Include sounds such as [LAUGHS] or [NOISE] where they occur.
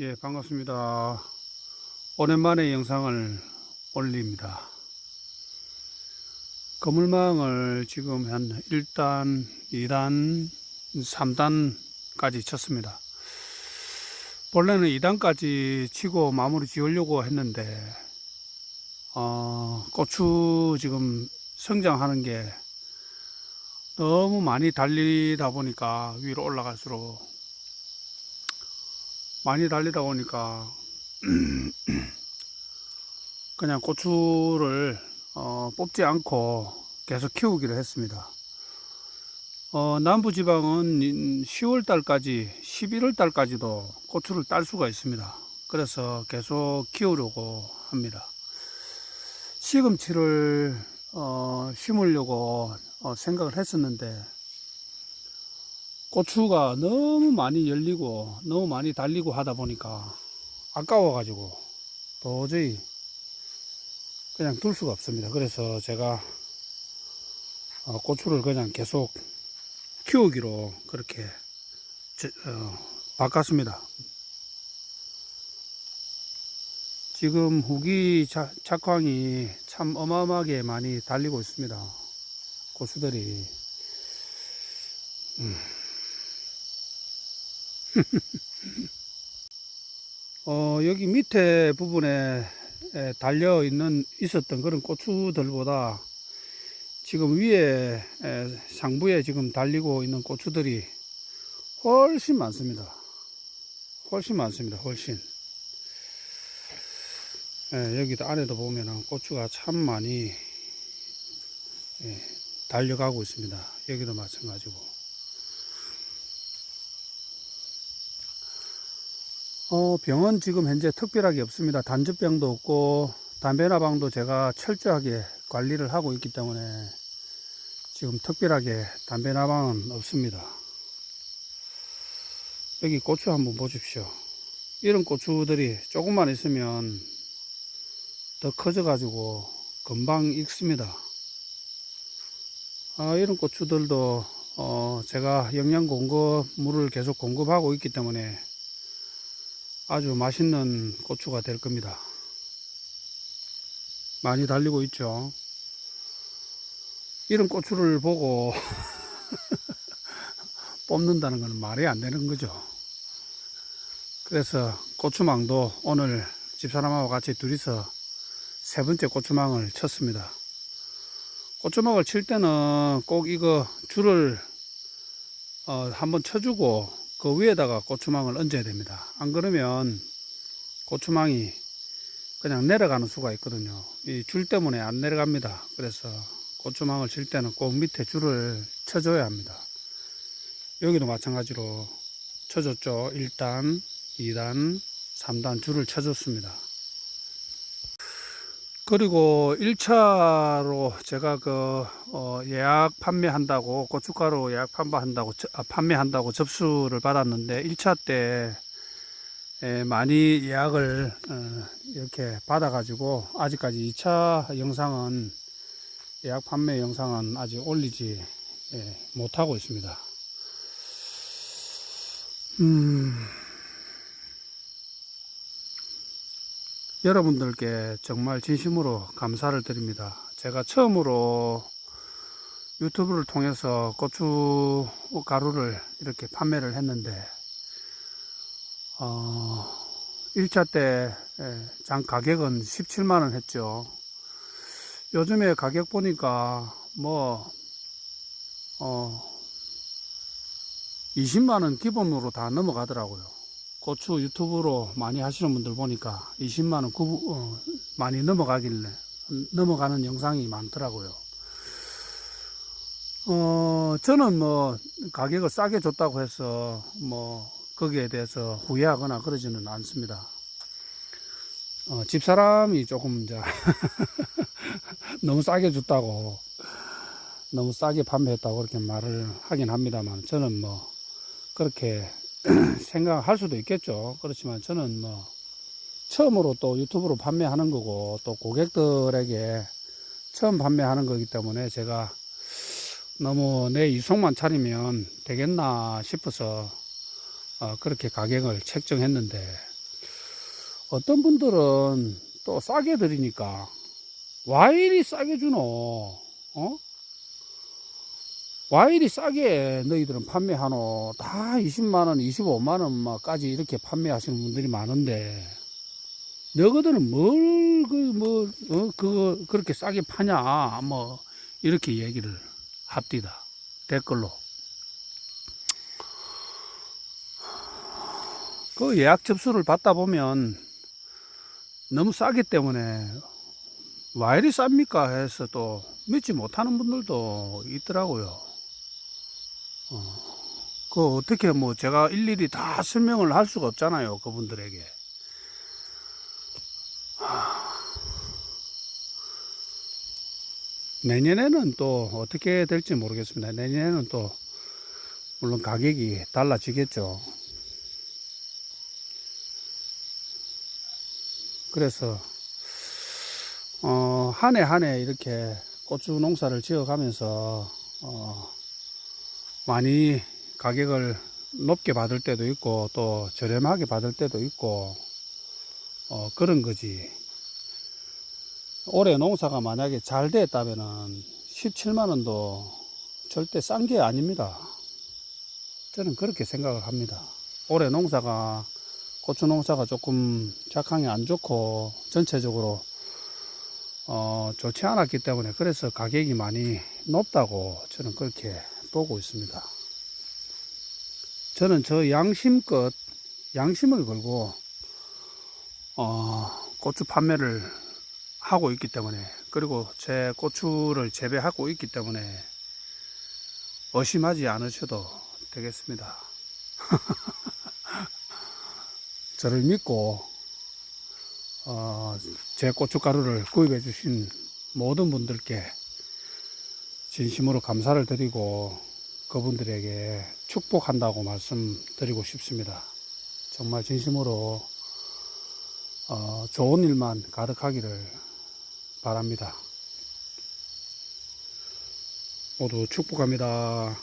예, 반갑습니다. 오랜만에 영상을 올립니다. 거물망을 지금 한 1단, 2단, 3단까지 쳤습니다. 본래는 2단까지 치고 마무리 지으려고 했는데, 어, 고추 지금 성장하는 게 너무 많이 달리다 보니까 위로 올라갈수록 많이 달리다 보니까 [CLEARS THROAT] 그냥 고추를 어, 뽑지 않고 계속 키우기로 했습니다. 어, 남부 지방은 10월 달까지, 11월 달까지도 고추를 딸 수가 있습니다. 그래서 계속 키우려고 합니다. 시금치를 어, 심으려고 어, 생각을 했었는데 고추가 너무 많이 열리고 너무 많이 달리고 하다 보니까 아까워 가지고 도저히 그냥 둘 수가 없습니다. 그래서 제가 어, 고추를 그냥 계속 키우기로 그렇게 저- 어, 바꿨습니다. 지금 후기 자- 작황이 참 어마어마하게 많이 달리고 있습니다. 고추들이. 음. 어, 여기 밑에 부분에 에, 달려 있는 있었던 그런 고추들보다 지금 위에 에, 상부에 지금 달리고 있는 고추들이 훨씬 많습니다. 훨씬 많습니다. 훨씬. 예, 여기도 안에도 보면은 고추가 참 많이 예, 달려가고 있습니다. 여기도 마찬가지고. 어, 병은 지금 현재 특별하게 없습니다. 단주병도 없고, 담배나방도 제가 철저하게 관리를 하고 있기 때문에 지금 특별하게 담배나방은 없습니다. 여기 고추 한번 보십시오. 이런 고추들이 조금만 있으면 더 커져가지고 금방 익습니다. 아, 이런 고추들도 어, 제가 영양 공급 물을 계속 공급하고 있기 때문에 아주 맛있는 고추가 될 겁니다. 많이 달리고 있죠. 이런 고추를 보고 [LAUGHS] 뽑는다는 것은 말이 안 되는 거죠. 그래서 고추망도 오늘 집사람하고 같이 둘이서 세 번째 고추망을 쳤습니다. 고추망을 칠 때는 꼭 이거 줄을 어, 한번 쳐주고 그 위에다가 고추망을 얹어야 됩니다. 안 그러면 고추망이 그냥 내려가는 수가 있거든요. 이 줄 때문에 안 내려갑니다. 그래서 고추망을 칠 때는 꼭 밑에 줄을 쳐줘야 합니다. 여기도 마찬가지로 쳐줬죠. 1단, 2단, 3단 줄을 쳐줬습니다. 그리고 1차로 제가 그, 어, 예약 판매한다고, 고춧가루 예약 판매한다고, 저- 아, 판매한다고 접수를 받았는데, 1차 때, 에, 많이 예약을, 어, 이렇게 받아가지고, 아직까지 2차 영상은, 예약 판매 영상은 아직 올리지 예, 못하고 있습니다. 음, 여러분들께 정말 진심으로 감사를 드립니다. 제가 처음으로 유튜브를 통해서 고추 가루를 이렇게 판매를 했는데, 어, 1차 때 장 가격은 17만원 했죠. 요즘에 가격 보니까 뭐, 어, 20만원 기본으로 다 넘어가더라고요. 고추 유튜브로 많이 하시는 분들 보니까 20만원 구, 어, 많이 넘어가길래, 넘어가는 영상이 많더라고요. 어, 저는 뭐, 가격을 싸게 줬다고 해서, 뭐, 거기에 대해서 후회하거나 그러지는 않습니다. 어, 집사람이 조금, 이제, [LAUGHS] 너무 싸게 줬다고, 너무 싸게 판매했다고 그렇게 말을 하긴 합니다만, 저는 뭐, 그렇게 [CLEARS THROAT] 생각할 수도 있겠죠. 그렇지만 저는 뭐 처음으로 또 유튜브로 판매하는 거고 또 고객들에게 처음 판매하는 거기 때문에 제가 너무 내 이속만 차리면 되겠나 싶어서 어, 그렇게 가격을 책정했는데 어떤 분들은 또 싸게 드리니까 와 이리 싸게 주노 어? 와 이리 싸게 너희들은 판매하노. 다 20만원 25만원까지 이렇게 판매하시는 분들이 많은데 너희들은 뭘 그뭐 어, 그거 그렇게 싸게 파냐? 뭐 이렇게 얘기를 합디다. 댓글로. 그 예약 접수를 받다 보면 너무 싸기 때문에 와 이리 쌉니까 해서 또 믿지 못하는 분들도 있더라고요. 어, 그 어떻게 뭐 제가 일일이 다 설명을 할 수가 없잖아요. 그분들에게. 하, 내년에는 또 어떻게 될지 모르겠습니다. 내년에는 또 물론 가격이 달라지겠죠. 그래서 어, 한 해 한 해 이렇게 고추 농사를 지어 가면서 어, 많이 가격을 높게 받을 때도 있고 또 저렴하게 받을 때도 있고 어, 그런 거지. 올해 농사가 만약에 잘 됐다면은 17만 원도 절대 싼 게 아닙니다. 저는 그렇게 생각을 합니다. 올해 농사가 고추 농사가 조금 작황이 안 좋고 전체적으로 어, 좋지 않았기 때문에 그래서 가격이 많이 높다고 저는 그렇게 보고 있습니다. 저는 저 양심껏 양심을 걸고 어, 고추 판매를 하고 있기 때문에 그리고 제 고추를 재배하고 있기 때문에 의심하지 않으셔도 되겠습니다. [LAUGHS] 저를 믿고 어, 제 고춧가루를 구입해 주신 모든 분들께 진심으로 감사를 드리고 그분들에게 축복한다고 말씀드리고 싶습니다. 정말 진심으로 어, 좋은 일만 가득하기를 바랍니다. 모두 축복합니다.